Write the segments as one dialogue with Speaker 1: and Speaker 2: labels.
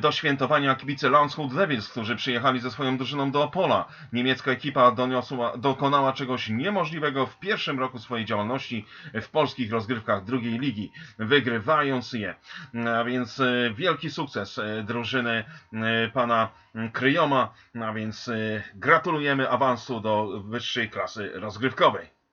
Speaker 1: do świętowania kibice Landshut Devils, którzy przyjechali ze swoją drużyną do Opola. Niemiecka ekipa doniosła, dokonała czegoś niemożliwego w pierwszym roku swojej działalności w polskich rozgrywkach drugiej ligi, wygrywając je. A więc e, wielki sukces e, drużyny e, pana Kryjoma, a więc gratulujemy awansu do wyższej klasy rozgrywkowej.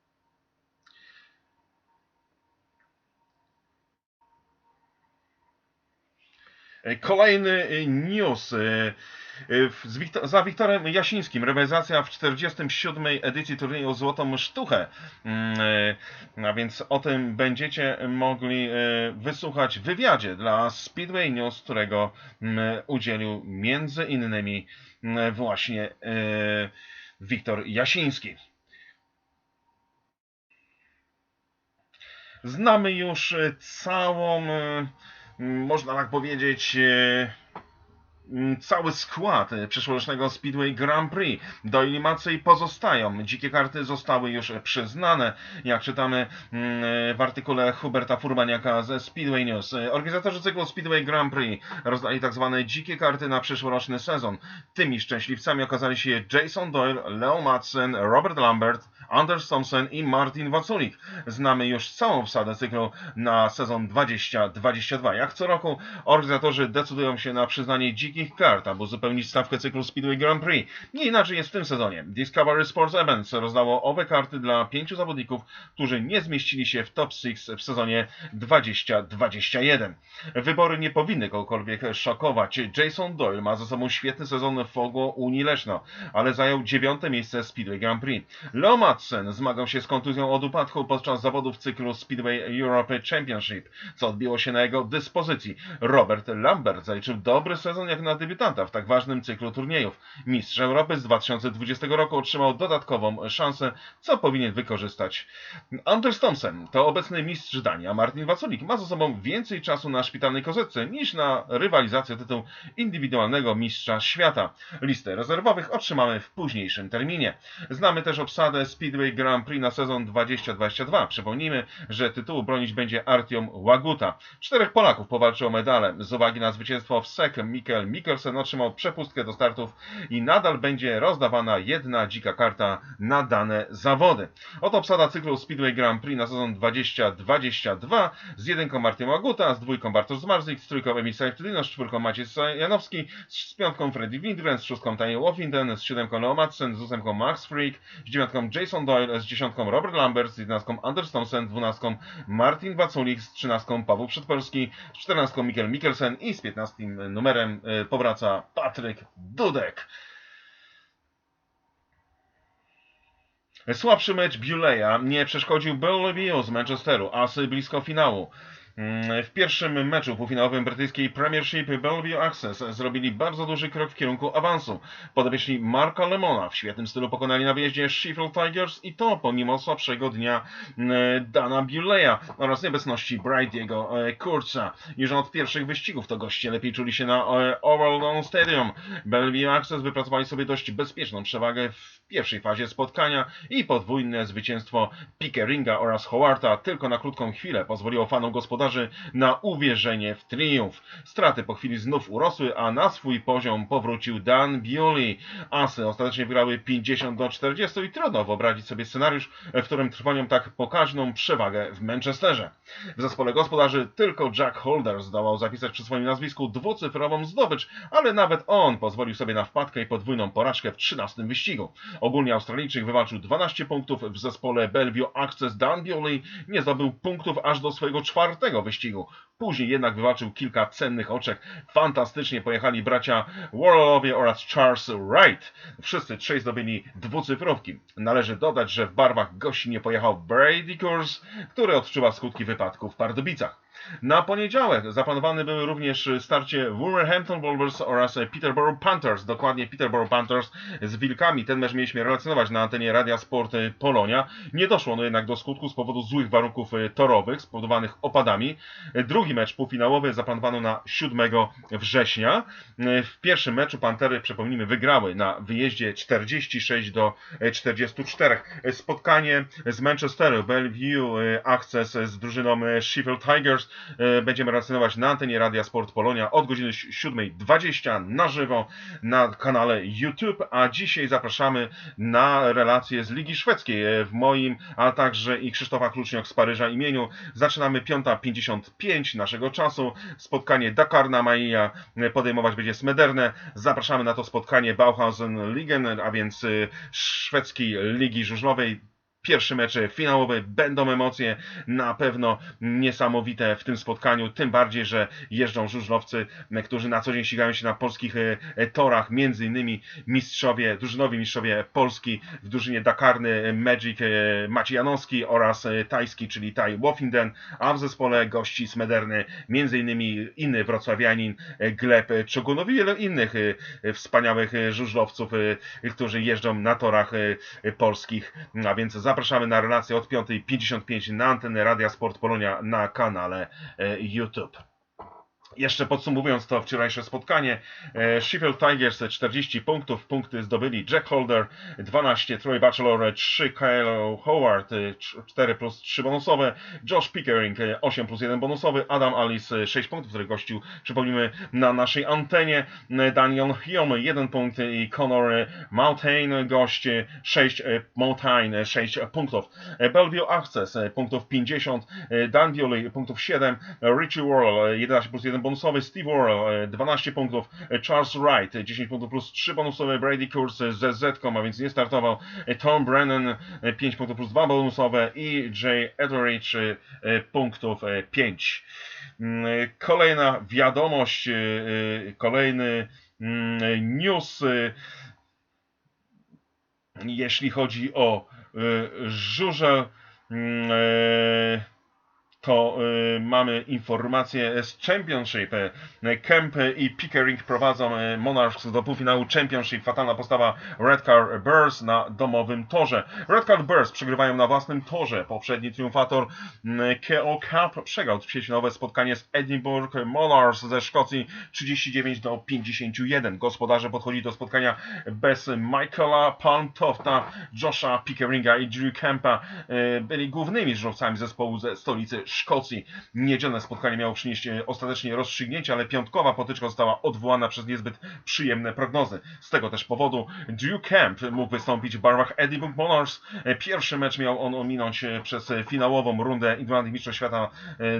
Speaker 1: Kolejny y, news. z Wiktor, za Wiktorem Jasińskim rywalizacja w 47. edycji turnieju Złotą Sztuchę. Mm, A więc o tym będziecie mogli wysłuchać w wywiadzie dla Speedway News, którego mm, udzielił między innymi mm, właśnie Wiktor Jasiński. Znamy już całą, można tak powiedzieć, m, cały skład przyszłorocznego Speedway Grand Prix. Do eliminacji pozostają. Dzikie karty zostały już przyznane, jak czytamy w artykule Huberta Furbaniaka ze Speedway News. Organizatorzy cyklu Speedway Grand Prix rozdali tak zwane dzikie karty na przyszłoroczny sezon. Tymi szczęśliwcami okazali się Jason Doyle, Leo Madsen, Robert Lambert, Anders Thompson i Martin Waculik. Znamy już całą obsadę cyklu na sezon 2022. Jak co roku organizatorzy decydują się na przyznanie dzikich kart, aby uzupełnić stawkę cyklu Speedway Grand Prix. Nie inaczej jest w tym sezonie. Discovery Sports Events rozdało owe karty dla pięciu zawodników, którzy nie zmieścili się w top 6 w sezonie 2021. Wybory nie powinny kogokolwiek szokować. Jason Doyle ma za sobą świetny sezon w Fogo Unii Leszno, ale zajął dziewiąte miejsce Speedway Grand Prix. Leo Madsen zmagał się z kontuzją od upadku podczas zawodów cyklu Speedway Europe Championship, co odbiło się na jego dyspozycji. Robert Lambert zaliczył dobry sezon jak na debiutanta w tak ważnym cyklu turniejów. Mistrz Europy z 2020 roku otrzymał dodatkową szansę, co powinien wykorzystać. Anders Thompson to obecny mistrz Danii, Martin Waculik ma za sobą więcej czasu na szpitalnej kozetce niż na rywalizację o tytuł indywidualnego mistrza świata. Listę rezerwowych otrzymamy w późniejszym terminie. Znamy też obsadę Speedway Grand Prix na sezon 2022. Przypomnijmy, że tytułu bronić będzie Artiom Łaguta. Czterech Polaków powalczy o medale. Z uwagi na zwycięstwo w SEC Mikkel Mikkelsen otrzymał przepustkę do startów i nadal będzie rozdawana jedna dzika karta na dane zawody. Oto obsada cyklu Speedway Grand Prix na sezon 2022 z jedynką Martin Łaguta, z dwójką Bartosz Zmarzyk, z trójką Emil Sajftylino, z czwórką Maciej Janowski, z piątką Freddy Windgren, z szóstką Tanie Wolfinden, z siódemką Leo Madsen, z ósemką Max Freak, z dziewiątką Jason Doyle, z dziesiątką Robert Lambert, z jedenastką Anders Thompson, dwunastką Martin Waculik, z trzynastką Paweł Przedpolski, z czternastką Mikkel Mikkelsen i z piętnastym numerem e, powraca Patryk Dudek. Słabszy mecz Buleya nie przeszkodził Bellevue z Manchesteru, asy blisko finału. Mm, W pierwszym meczu półfinałowym brytyjskiej Premiership Bellevue Access zrobili bardzo duży krok w kierunku awansu. Podobieśli Marka Lemona w świetnym stylu pokonali na wyjeździe Sheffield Tigers i to pomimo słabszego dnia mm, Dana Buleya oraz nieobecności Brightiego e, Kurza. Już od pierwszych wyścigów to goście lepiej czuli się na e, Oval Stadium. Bellevue Access wypracowali sobie dość bezpieczną przewagę w pierwszej fazie spotkania i podwójne zwycięstwo Pickeringa oraz Howarda tylko na krótką chwilę pozwoliło fanom gospodarzy na uwierzenie w triumf. Straty po chwili znów urosły, a na swój poziom powrócił Dan Bewley. Asy ostatecznie wygrały 50 do 40 i trudno wyobrazić sobie scenariusz, w którym trwonią tak pokaźną przewagę w Manchesterze. W zespole gospodarzy tylko Jack Holder zdołał zapisać przy swoim nazwisku dwucyfrową zdobycz, ale nawet on pozwolił sobie na wpadkę i podwójną porażkę w 13 wyścigu. Ogólnie Australijczyk wywalczył 12 punktów w zespole Bellevue Access. Dan Bewley nie zdobył punktów aż do swojego czwartego wyścigu. Później jednak wywalczył kilka cennych oczek. Fantastycznie pojechali bracia Warlowie oraz Charles Wright. Wszyscy trzej zdobyli dwucyfrówki. Należy dodać, że w barwach gości nie pojechał Brady Kurs, który odczuwa skutki wypadku w Pardubicach. Na poniedziałek zaplanowane były również starcie Wolverhampton Wolvers oraz Peterborough Panthers, dokładnie Peterborough Panthers z Wilkami. Ten mecz mieliśmy relacjonować na antenie Radia Sport Polonia. Nie doszło no jednak do skutku z powodu złych warunków torowych spowodowanych opadami. Drugi mecz półfinałowy zaplanowano na 7 września. W pierwszym meczu Pantery, przypomnijmy, wygrały na wyjeździe 46 do y, 44. Y, Spotkanie z Manchesteru, Bellevue Access z drużyną Sheffield Tigers będziemy relacjonować na antenie Radia Sport Polonia od godziny 7.20 na żywo na kanale YouTube, a dzisiaj zapraszamy na relacje z Ligi Szwedzkiej e, w moim, a także i Krzysztofa Kluczniok z Paryża imieniu. Zaczynamy 5.55 naszego czasu. Spotkanie Dakar na Maija e, podejmować będzie Smederne. Zapraszamy na to spotkanie Bauhausen Ligen, a więc e, szwedzkiej ligi żużlowej. Pierwszy mecz finałowy, będą emocje na pewno niesamowite w tym spotkaniu, tym bardziej, że jeżdżą żużlowcy, którzy na co dzień ścigają się na polskich e, e, torach, między innymi mistrzowie, drużynowi mistrzowie Polski w drużynie Dakarny Magic e, Maciej Janowski oraz tajski, czyli Tai Wofinden, a w zespole gości Smederny między innymi inny wrocławianin Gleb Czogunow i wiele innych wspaniałych żużlowców, którzy jeżdżą na torach polskich, a więc zapraszamy na relację od 5.55 na antenę Radia Sport Polonia na kanale e, YouTube. Jeszcze podsumowując to wczorajsze spotkanie, e, Sheffield Tigers 40 punktów, punkty zdobyli Jack Holder 12, Troy Batchelor 3, Kyle Howard e, 4 plus 3 bonusowe, Josh Pickering e, 8 plus 1 bonusowy, Adam Alice 6 punktów, który gościł, przypomnijmy, na naszej antenie, e, Daniel Hiom 1 punkt i Connor e, Mountain gość e, 6 e, Mountain e, 6 punktów, E, Bellevue Access e, punktów 50, e, Dan Dioli punktów 7, e, Richie Worrell e, 11 plus 1 bonusowy, Steve Worrell e, 12 punktów, e, Charles Wright e, 10 punktów plus 3 bonusowe, Brady Kurz e, z Z, a więc nie startował, e, Tom Brennan e, 5 punktów plus 2 bonusowe i Jay Etheridge e, e, punktów e, 5. Mm, e, Kolejna wiadomość, e, e, kolejny mm, news, e, jeśli chodzi o e, żużel, mm, e, to y, mamy informację z Championship. Kemp i Pickering prowadzą e, Monarchs do półfinału Championship. Fatalna postawa Red Car Bears na domowym torze. Red Car Bears przegrywają na własnym torze. Poprzedni triumfator mm, KO Cup przegrał ćwierćfinałowe spotkanie z Edinburgh Monarchs ze Szkocji 39 do 51. Gospodarze podchodzi do spotkania bez Michaela Palmtofta, Josha Pickeringa i Drew Kempa. Byli głównymi żużlowcami zespołu ze stolicy Szkocji. Niedzielne spotkanie miało przynieść e, ostatecznie rozstrzygnięcie, ale piątkowa potyczka została odwołana przez niezbyt przyjemne prognozy. Z tego też powodu Drew Kemp mógł wystąpić w barwach Edinburgh Monarchs. E, Pierwszy mecz miał on ominąć e, przez finałową rundę Irlandii Mistrzostw Świata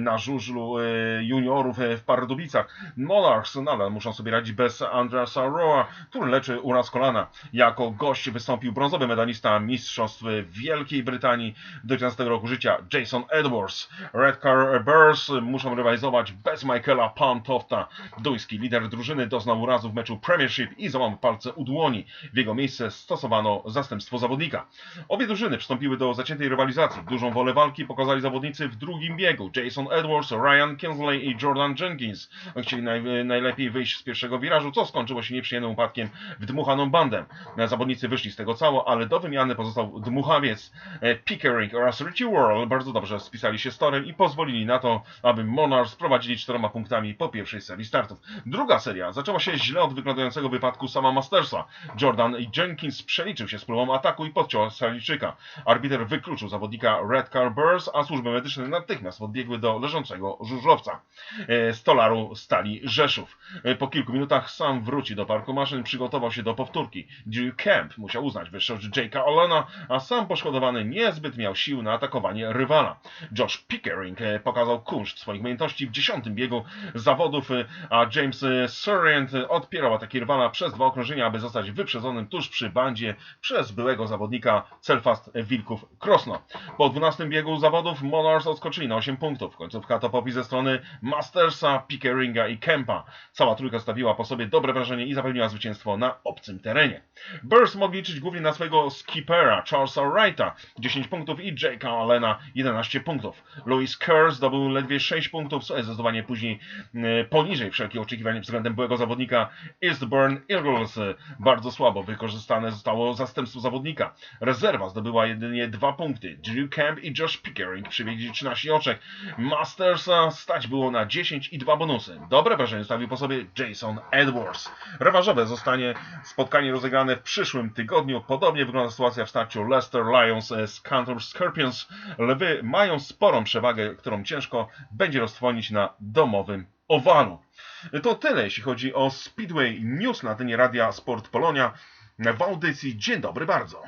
Speaker 1: na żużlu juniorów w Pardubicach. Monarchs nadal muszą sobie radzić bez Andreasa Roa, który leczy uraz kolana. Jako gość wystąpił brązowy medalista Mistrzostw Wielkiej Brytanii do 19 roku życia Jason Edwards. Red Car Bears muszą rywalizować bez Michaela Palmtofta. Duński lider drużyny doznał urazu w meczu Premiership i złamał palce u dłoni. W jego miejsce stosowano zastępstwo zawodnika. Obie drużyny przystąpiły do zaciętej rywalizacji. Dużą wolę walki pokazali zawodnicy w drugim biegu. Jason Edwards, Ryan Kinsley i Jordan Jenkins chcieli naj, najlepiej wyjść z pierwszego wirażu, co skończyło się nieprzyjemnym upadkiem w dmuchaną bandę. Zawodnicy wyszli z tego cało, ale do wymiany pozostał dmuchawiec e, Pickering oraz Richie Worrell bardzo dobrze spisali się z torem i pozwolili na to, aby Monarchs prowadzili czteroma punktami po pierwszej serii startów. Druga seria zaczęła się źle od wyglądającego wypadku sama Mastersa. Jordan Jenkins przeliczył się z próbą ataku i podciął Saliczyka. Arbiter wykluczył zawodnika Red Car a służby medyczne natychmiast podbiegły do leżącego żużlowca. E, Stolaru Stali Rzeszów. E, Po kilku minutach sam wróci do parku maszyn, przygotował się do powtórki. Drew Kemp musiał uznać wyższość Jake'a Olena, a sam poszkodowany niezbyt miał sił na atakowanie rywala. Josh E, pokazał kunszt swoich umiejętności w dziesiątym biegu zawodów, e, a James e, Surrient e, odpierał ataki rywala przez dwa okrążenia, aby zostać wyprzedzonym tuż przy bandzie przez byłego zawodnika Celfast Wilków Krosno. Po 12 biegu zawodów Monarchs odskoczyli na 8 punktów. Końcówka to popis ze strony Mastersa, Pickeringa i Kempa. Cała trójka stawiła po sobie dobre wrażenie i zapewniła zwycięstwo na obcym terenie. Bears mogli liczyć głównie na swojego skipera Charlesa Wrighta 10 punktów i Jake'a Allena 11 punktów. Louis Kerr zdobył ledwie 6 punktów, co jest zdecydowanie później e, poniżej wszelkich oczekiwań względem byłego zawodnika Eastbourne Eagles. Bardzo słabo wykorzystane zostało zastępstwo zawodnika. Rezerwa zdobyła jedynie 2 punkty. Drew Camp i Josh Pickering przywieźli 13 oczek. Mastersa stać było na 10 i 2 bonusy. Dobre wrażenie zostawił po sobie Jason Edwards. Rewanżowe zostanie spotkanie rozegrane w przyszłym tygodniu. Podobnie wygląda sytuacja w starciu Leicester Lions z Cantor Scorpions. Lwy mają sporą przewagę przewagę, którą ciężko będzie roztrwonić na domowym owalu. To tyle, jeśli chodzi o Speedway News na antenie Radia Sport Polonia w audycji Dzień dobry bardzo.